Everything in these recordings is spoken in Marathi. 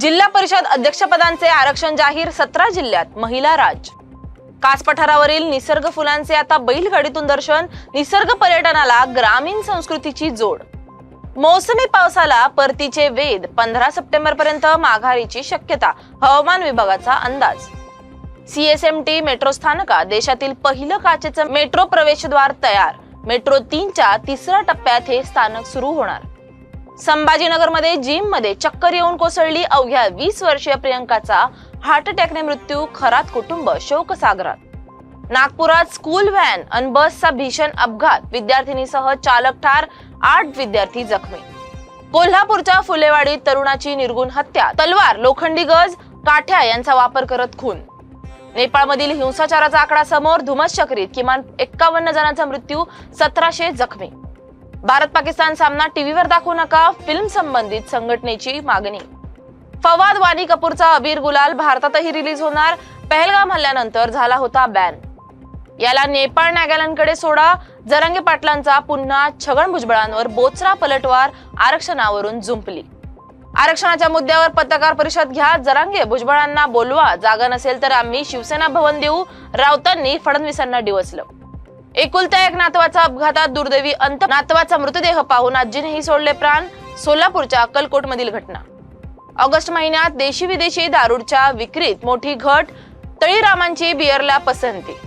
जिल्हा परिषद अध्यक्षपदांचे आरक्षण जाहीर सतरा जिल्ह्यात महिला राज. कास पठारावरील निसर्ग फुलांचे आता बैलगाडीतून दर्शन निसर्ग पर्यटनाला ग्रामीण संस्कृतीची जोड. मोसमी पावसाला परतीचे वेध पंधरा सप्टेंबर पर्यंत माघारीची शक्यता हवामान विभागाचा अंदाज. सीएसएमटी मेट्रो स्थानकात देशातील पहिलं काचेचं मेट्रो प्रवेशद्वार तयार. मेट्रो तीनच्या तिसऱ्या टप्प्यात हे स्थानक सुरू होणार. संभाजीनगरमध्ये जिममध्ये चक्कर येऊन कोसळली अवघ्या वीस वर्षीय प्रियंकाचा हार्ट अटॅकने मृत्यू खरात कुटुंब शोकसागरात. नागपुरात स्कूल व्हॅन अन बसचा भीषण अपघात विद्यार्थिनीसह चालक ठार आठ विद्यार्थी जखमी. कोल्हापूरच्या फुलेवाडीत तरुणाची निर्गुण हत्या तलवार लोखंडी गज काठ्या यांचा वापर करत खून. नेपाळमधील हिंसाचाराचा आकडा समोर धुमस चक्रीत किमान एक्कावन्न जणांचा मृत्यू सतराशे जखमी. भारत पाकिस्तान सामना टीव्हीवर दाखवू नका. फिल्म संबंधित संघटनेची मागणी. फवाद वानी कपूरचा अबीर गुलाल भारतातही रिलीज होणार. पहलगाम हल्ल्यानंतर झाला होता बॅन. याला नेपाळ नागालँडकडे सोडा. जरंगे पाटलांचा पुन्हा छगन भुजबळांवर बोचरा पलटवार आरक्षणावरून जुंपली. आरक्षणाच्या मुद्द्यावर पत्रकार परिषद घ्या. जरांगे भुजबळांना बोलवा. जागा नसेल तर आम्ही शिवसेना भवन देऊ. राऊतांनी फडणवीसांना डिवचलं. एकुलता एक नातवाचा अपघातात दुर्दैवी अंत नातवाचा मृतदेह पाहून आजीनेही सोडले प्राण सोलापूरच्या अक्कलकोट मधील घटना. ऑगस्ट महिन्यात देशी विदेशी दारूच्या विक्रीत मोठी घट तळीरामांची बियरला पसंती.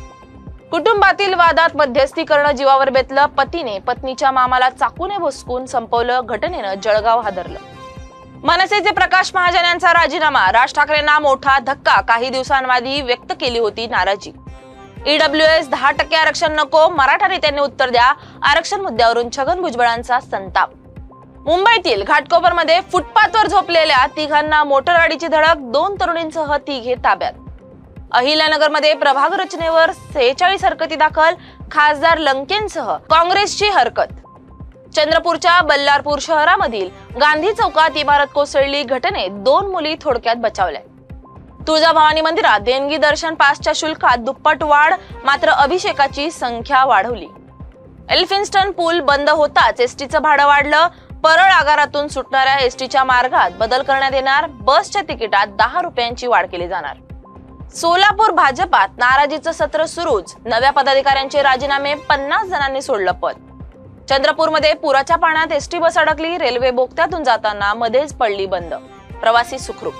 कुटुंबातील वादात मध्यस्थी करणं जीवावर बेतलं पतीने पत्नीच्या मामाला चाकूने भुसकून संपवलं घटनेनं जळगाव हादरलं. मनसेचे प्रकाश महाजन यांचा राजीनामा राज ठाकरेंना मोठा धक्का काही दिवसांआधी व्यक्त केली होती नाराजी. ईडब्ल्यू एस दहा टक्के आरक्षण नको मराठा नेत्यांनी उत्तर द्या. आरक्षण मुद्द्यावरून छगन भुजबळांचा संताप. मुंबईतील घाटकोपरमध्ये फुटपाथवर झोपलेल्या तिघांना मोटर गाडीची धडक दोन तरुणींसह तिघे ताब्यात. अहिल्यानगरमध्ये प्रभाग रचनेवर सेहेचाळीस हरकती दाखल खासदार लंकेंसह काँग्रेसची हरकत. चंद्रपूरच्या बल्लारपूर शहरामधील गांधी चौकात इमारत कोसळली घटनेत दोन मुली थोडक्यात बचावल्या. तुळजाभवानी मंदिरात देणगी दर्शन पासच्या शुल्कात दुप्पट वाढ मात्र अभिषेकाची संख्या वाढवली. एल्फिन्स्टन पूल बंद होताच एसटीचं भाडं वाढलं. परळ आगारातून सुटणाऱ्या एसटीच्या मार्गात बदल करण्यात येणार. बसच्या तिकिटात दहा रुपयांची वाढ केली जाणार. सोलापूर भाजपात नाराजीचं सत्र सुरूच. नव्या पदाधिकाऱ्यांचे राजीनामे पन्नास जणांनी सोडलं पद. चंद्रपूरमध्ये पुराच्या पाण्यात एसटी बस अडकली. रेल्वे बोगत्यातून जाताना मध्येच पडली बंद. प्रवासी सुखरूप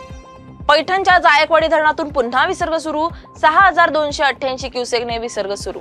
पैठणच्या जायकवाडी धरणातून पुन्हा विसर्ग सुरू. सहा हजार दोनशे अठ्ठ्याऐंशी क्युसेकने विसर्ग सुरू.